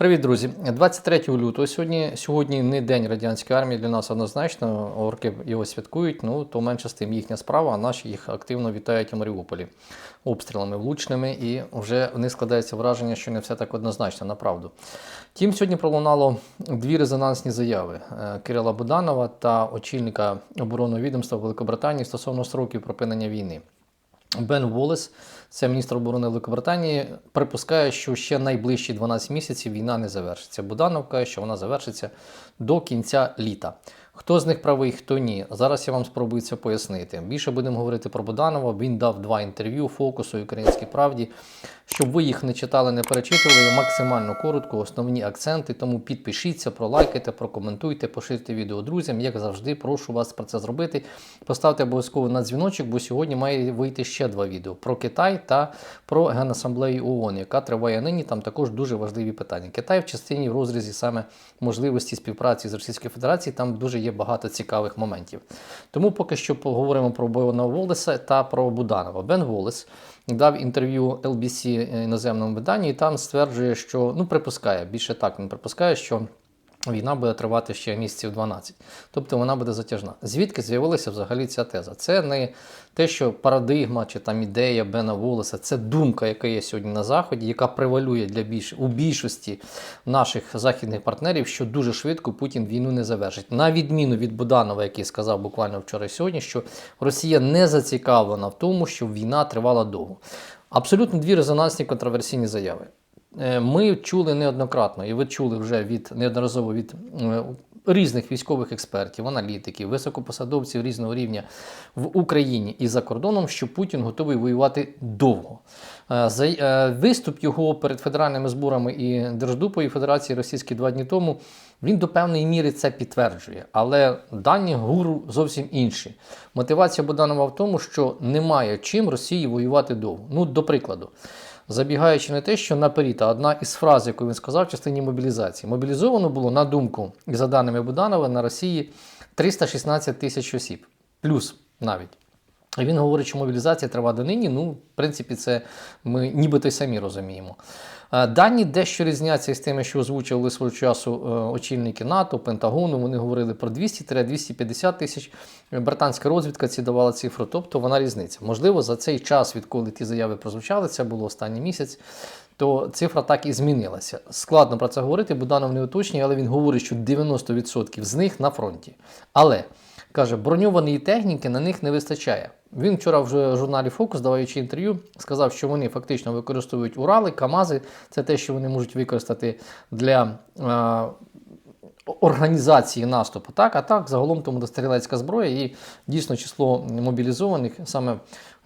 Привіт, друзі! 23 лютого. Сьогодні, сьогодні не день радянської армії для нас однозначно. Орки його святкують, ну то менше з тим їхня справа, а наші їх активно вітають у Маріуполі обстрілами влучними, і вже в них складається враження, що не все так однозначно, направду. Тім сьогодні пролунало дві резонансні заяви е, Кирила Буданова та очільника оборонного відомства Великобританії стосовно строків припинення війни. Бен Волес, це міністр оборони Великобританії, припускає, що ще найближчі 12 місяців війна не завершиться. Буданов каже, що вона завершиться до кінця літа. Хто з них правий, хто ні. Зараз я вам спробую це пояснити. Більше будемо говорити про Буданова. Він дав два інтерв'ю фокусу і українській правді. Щоб ви їх не читали, не перечитували, максимально коротко, основні акценти. Тому підпишіться, пролайкайте, прокоментуйте, поширте відео друзям. Як завжди, прошу вас про це зробити. Поставте обов'язково на дзвіночок, бо сьогодні має вийти ще два відео про Китай та про Генасамблею ООН, яка триває нині. Там також дуже важливі питання. Китай в частині в розрізі саме можливості співпраці з Російською Федерацією. Там дуже є багато цікавих моментів. Тому поки що поговоримо про Бена Волеса та про Буданова. Бен Волес дав інтерв'ю LBC іноземному виданні, і там стверджує, що ну припускає більше так він припускає, що. Війна буде тривати ще місяців 12, тобто вона буде затяжна. Звідки з'явилася взагалі ця теза? Це не те, що парадигма чи там ідея Бена Волеса, це думка, яка є сьогодні на Заході, яка превалює для більш у більшості наших західних партнерів, що дуже швидко Путін війну не завершить. На відміну від Буданова, який сказав буквально вчора і сьогодні, що Росія не зацікавлена в тому, щоб війна тривала довго. Абсолютно дві резонансні контроверсійні заяви. Ми чули неоднократно, і ви чули вже від неодноразово від різних військових експертів, аналітиків, високопосадовців різного рівня в Україні і за кордоном, що Путін готовий воювати довго. Виступ його перед федеральними зборами і Держдупою Федерації Російської два дні тому. Він до певної міри це підтверджує, але дані гуру зовсім інші. Мотивація Боданова в тому, що немає чим Росії воювати довго. Ну, до прикладу. Забігаючи на те, що наперед, одна із фраз, яку він сказав в частині мобілізації, мобілізовано було на думку, і за даними Буданова, на Росії 316 тисяч осіб, плюс навіть. І він говорить, що мобілізація триває донині. Ну, в принципі, це ми нібито й самі розуміємо. Дані дещо різняться з тими, що озвучували свого часу очільники НАТО, Пентагону. Вони говорили про 200-250 тисяч. Британська розвідка ці давала цифру, тобто вона різниця. Можливо, за цей час, відколи ті заяви прозвучали, це було останній місяць. То цифра так і змінилася. Складно про це говорити, Буданов не уточнює, але він говорить, що 90% з них на фронті. Але каже, броньованої техніки на них не вистачає. Він вчора в журналі Фокус, даваючи інтерв'ю, сказав, що вони фактично використовують Урали, Камази. Це те, що вони можуть використати для е, організації наступу. Так, а так, загалом тому дострілецька зброя і дійсно число мобілізованих саме.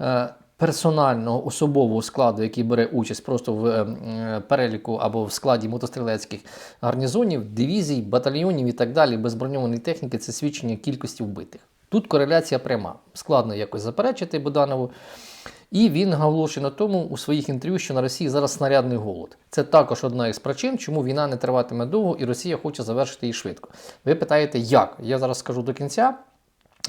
Е, Персонального особового складу, який бере участь просто в е, переліку або в складі мотострілецьких гарнізонів, дивізій, батальйонів і так далі, без броньованої техніки, це свідчення кількості вбитих. Тут кореляція пряма. Складно якось заперечити Буданову. І він наголошує на тому у своїх інтерв'ю, що на Росії зараз снарядний голод. Це також одна із причин, чому війна не триватиме довго і Росія хоче завершити її швидко. Ви питаєте, як? Я зараз скажу до кінця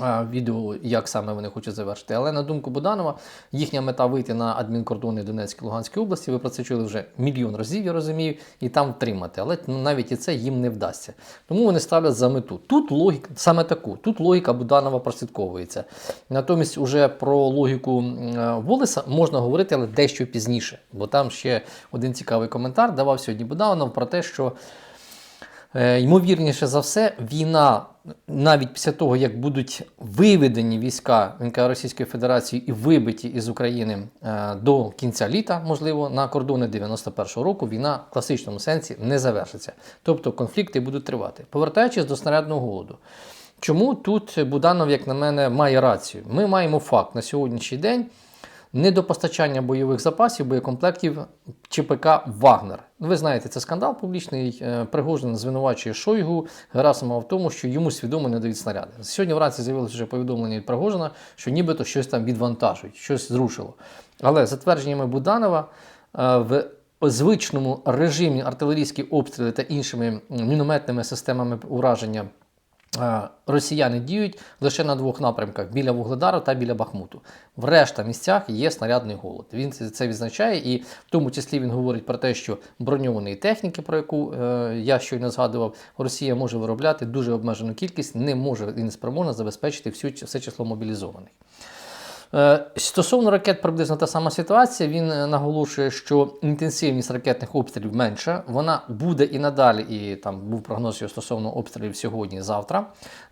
відео, як саме вони хочуть завершити. Але на думку Буданова, їхня мета вийти на адмінкордони Донецької Луганської області. Ви про це чули вже мільйон разів, я розумію, і там втримати. Але ну, навіть і це їм не вдасться. Тому вони ставлять за мету. Тут логіка, саме таку, тут логіка Буданова прослідковується. Натомість, уже про логіку Волеса можна говорити, але дещо пізніше. Бо там ще один цікавий коментар давав сьогодні Буданов про те, що. Ймовірніше за все, війна навіть після того, як будуть виведені війська НК Російської Федерації і вибиті із України до кінця літа, можливо, на кордони 91-го року, війна в класичному сенсі не завершиться. Тобто конфлікти будуть тривати. Повертаючись до снарядного голоду. Чому тут Буданов, як на мене, має рацію? Ми маємо факт на сьогоднішній день недопостачання бойових запасів, боєкомплектів ЧПК Вагнер. Ви знаєте, це скандал публічний. Е, Пригожин звинувачує Шойгу Герасимова в тому, що йому свідомо не дають снаряди. Сьогодні вранці з'явилося вже повідомлення від Пригожина, що нібито щось там відвантажують, щось зрушило. Але за твердженнями Буданова е, в звичному режимі артилерійські обстріли та іншими мінометними системами ураження Росіяни діють лише на двох напрямках біля Вугледару та біля Бахмуту. В решта місцях є снарядний голод. Він це відзначає, і в тому числі він говорить про те, що броньованої техніки, про яку е, я щойно згадував, Росія може виробляти дуже обмежену кількість, не може і не спроможна забезпечити всю все число мобілізованих. Е, Стосовно ракет, приблизно та сама ситуація. Він е, наголошує, що інтенсивність ракетних обстрілів менша. Вона буде і надалі. І там був прогноз його стосовно обстрілів сьогодні, завтра,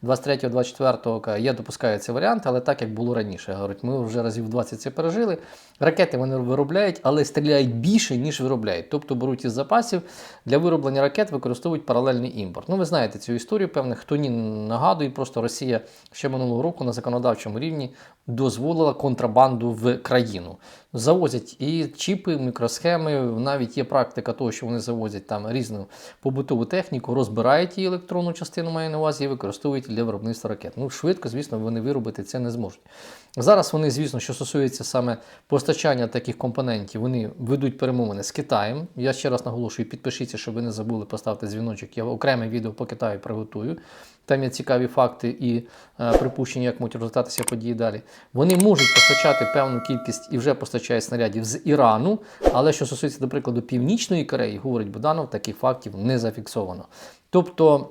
23-24 Я допускаю цей варіант, але так як було раніше. Говорить, ми вже разів 20 це пережили. Ракети вони виробляють, але стріляють більше, ніж виробляють. Тобто беруть із запасів для вироблення ракет, використовують паралельний імпорт. Ну, ви знаєте цю історію, певне, хто ні нагадує, просто Росія ще минулого року на законодавчому рівні дозволила контрабанду в країну. Завозять і чіпи, мікросхеми. Навіть є практика того, що вони завозять там різну побутову техніку, розбирають її електронну частину, маю на увазі, і використовують для виробництва ракет. Ну, швидко, звісно, вони виробити це не зможуть. Зараз вони, звісно, що стосується саме постачання таких компонентів, вони ведуть перемовини з Китаєм. Я ще раз наголошую, підпишіться, щоб ви не забули поставити дзвіночок. Я окреме відео по Китаю приготую. Там є цікаві факти і е, припущення, як можуть розвиватися події далі. Вони можуть постачати певну кількість і вже постачають снарядів з Ірану. Але що стосується, до прикладу, Північної Кореї, говорить Буданов, таких фактів не зафіксовано. Тобто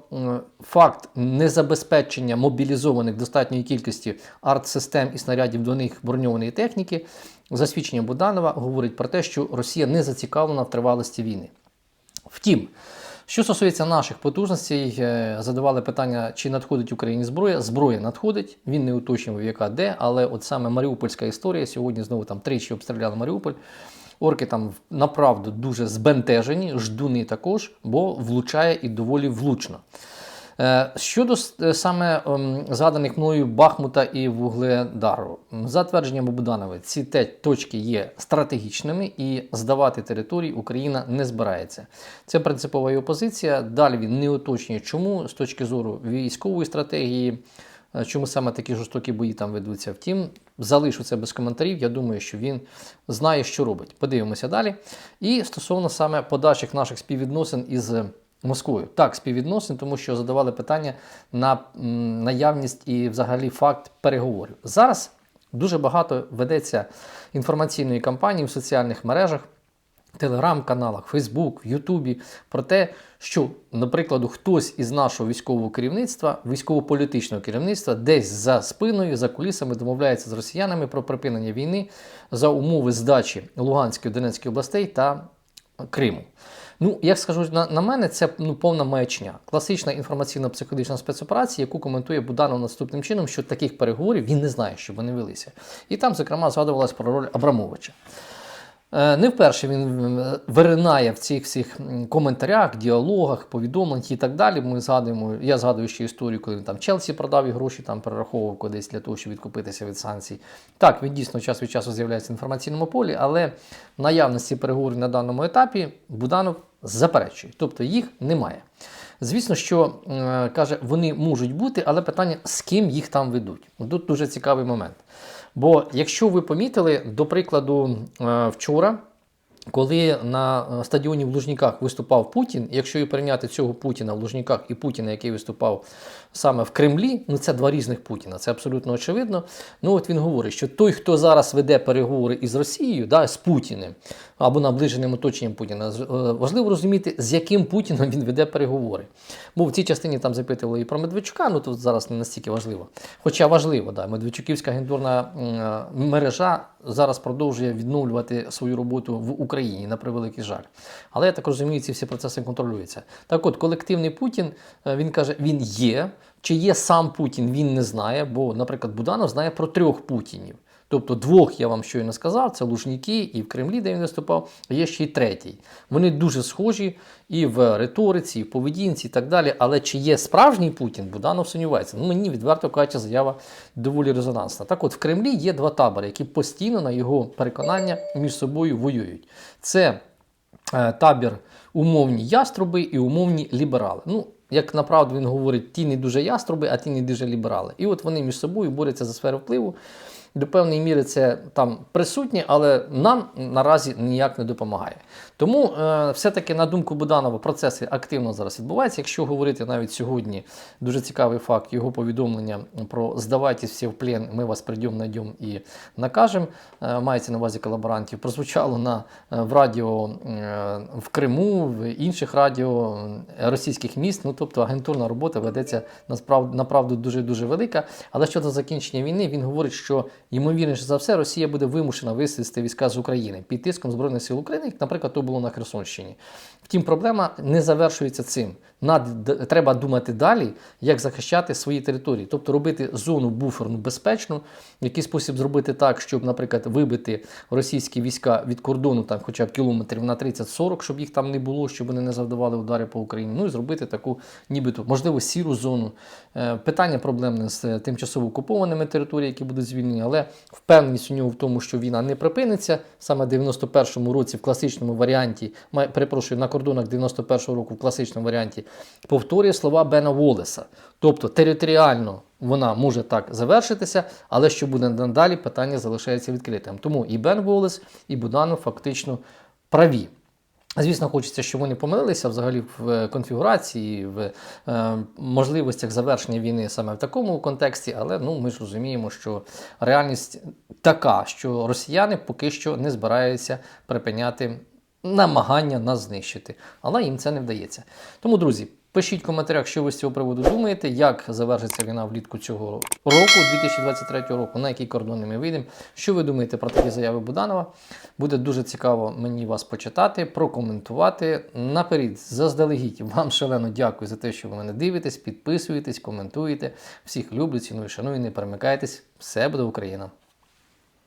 факт незабезпечення мобілізованих достатньої кількості арт-систем і снарядів до них броньованої техніки, засвідчення Буданова говорить про те, що Росія не зацікавлена в тривалості війни. Втім, що стосується наших потужностей, е, задавали питання, чи надходить Україні зброя. Зброя надходить, він не уточнював, яка де, але от саме Маріупольська історія сьогодні знову там тричі обстріляли Маріуполь. Орки там направду дуже збентежені, ждуни також, бо влучає і доволі влучно. Е, щодо е, саме ем, згаданих мною Бахмута і Вугледару, за твердженням Богданови, ці точки є стратегічними і здавати території Україна не збирається. Це принципова його позиція. Далі він не уточнює, чому з точки зору військової стратегії. Е, чому саме такі жорстокі бої там ведуться? Втім, залишу це без коментарів. Я думаю, що він знає, що робить. Подивимося далі. І стосовно саме подальших наших співвідносин із Москвою. Так, співвідносин, тому що задавали питання на наявність і взагалі факт переговорів. Зараз дуже багато ведеться інформаційної кампанії в соціальних мережах телеграм-каналах, Фейсбук, Ютубі про те, що, наприклад, хтось із нашого військового керівництва, військово-політичного керівництва, десь за спиною, за кулісами домовляється з росіянами про припинення війни за умови здачі Луганської Донецької областей та Криму. Ну, як скажу на на мене, це ну, повна маячня. Класична інформаційно-психологічна спецоперація, яку коментує Буданов наступним чином, що таких переговорів він не знає, що вони велися. І там, зокрема, згадувалось про роль Абрамовича. Е, не вперше він виринає в цих всіх коментарях, діалогах, повідомленнях і так далі. Ми згадуємо, Я згадую ще історію, коли він там Челсі продав і гроші там перераховував кудись для того, щоб відкупитися від санкцій. Так, він дійсно час від часу з'являється в інформаційному полі, але наявності переговорів на даному етапі Буданов заперечує, тобто їх немає. Звісно, що е, каже, вони можуть бути, але питання, з ким їх там ведуть. Тут дуже цікавий момент. Бо якщо ви помітили, до прикладу, е, вчора. Коли на е, стадіоні в Лужніках виступав Путін, якщо і прийняти цього Путіна в Лужніках і Путіна, який виступав саме в Кремлі, ну це два різних Путіна, це абсолютно очевидно. Ну от він говорить, що той, хто зараз веде переговори із Росією, да, з Путіним або наближеним оточенням Путіна, е, важливо розуміти, з яким Путіном він веде переговори. Бо в цій частині там запитували і про Медведчука, ну тут зараз не настільки важливо. Хоча важливо, да, Медведчуківська агентурна е, мережа зараз продовжує відновлювати свою роботу в Україні на превеликий жаль. Але я так розумію, ці всі процеси контролюються. Так от, колективний Путін, е, він каже, він є. Чи є сам Путін, він не знає, бо, наприклад, Буданов знає про трьох Путінів. Тобто двох я вам щойно сказав, це Лужніки і в Кремлі, де він виступав, є ще й третій. Вони дуже схожі і в риториці, і в поведінці, і так далі. Але чи є справжній Путін, Буданов сумнівається. Ну, Мені відверто кажучи, заява доволі резонансна. Так от в Кремлі є два табори, які постійно, на його переконання, між собою воюють. Це е, табір умовні яструби і умовні ліберали. Ну, як направду він говорить, ті не дуже яструби, а ті не дуже ліберали. І от вони між собою борються за сферу впливу. До певної міри це там присутнє, але нам наразі ніяк не допомагає. Тому е, все-таки, на думку Буданова, процеси активно зараз відбуваються. Якщо говорити навіть сьогодні, дуже цікавий факт його повідомлення про здавайтесь всі в плен, ми вас прийдемо, знайдемо і накажемо. Е, мається на увазі колаборантів. Прозвучало на е, в радіо е, в Криму, в інших радіо е, російських міст. Ну тобто агентурна робота ведеться насправді направду дуже дуже велика. Але щодо закінчення війни, він говорить, що ймовірніше за все Росія буде вимушена висвісти війська з України під тиском збройних сил України, як, наприклад, то було на Херсонщині. Втім, проблема не завершується цим. Над треба думати далі, як захищати свої території, тобто робити зону буферну безпечну, який спосіб зробити так, щоб, наприклад, вибити російські війська від кордону, там, хоча б кілометрів на 30-40, щоб їх там не було, щоб вони не завдавали удари по Україні. Ну і зробити таку, нібито, можливо, сіру зону. Е, Питання проблемне з е, тимчасово окупованими територіями, які будуть звільнені, але впевненість у нього в тому, що війна не припиниться. Саме в 91-му році в класичному варіанті, перепрошую, на кордонах 91-го року в класичному варіанті повторює слова Бена Волеса. Тобто територіально вона може так завершитися, але що буде надалі, питання залишається відкритим. Тому і Бен Волес, і Буданов фактично праві. Звісно, хочеться, щоб вони помилилися взагалі в е, конфігурації, в е, можливостях завершення війни саме в такому контексті, але ну, ми ж розуміємо, що реальність така, що росіяни поки що не збираються припиняти намагання нас знищити. Але їм це не вдається. Тому, друзі, пишіть в коментарях, що ви з цього приводу думаєте, як завершиться війна влітку цього року, 2023 року, на які кордони ми вийдемо. Що ви думаєте про такі заяви Буданова? Буде дуже цікаво мені вас почитати, прокоментувати. Наперед, заздалегідь, вам шалено дякую за те, що ви мене дивитесь, підписуєтесь, коментуєте. Всіх люблю, ціную, шаную, не перемикайтесь. Все буде Україна!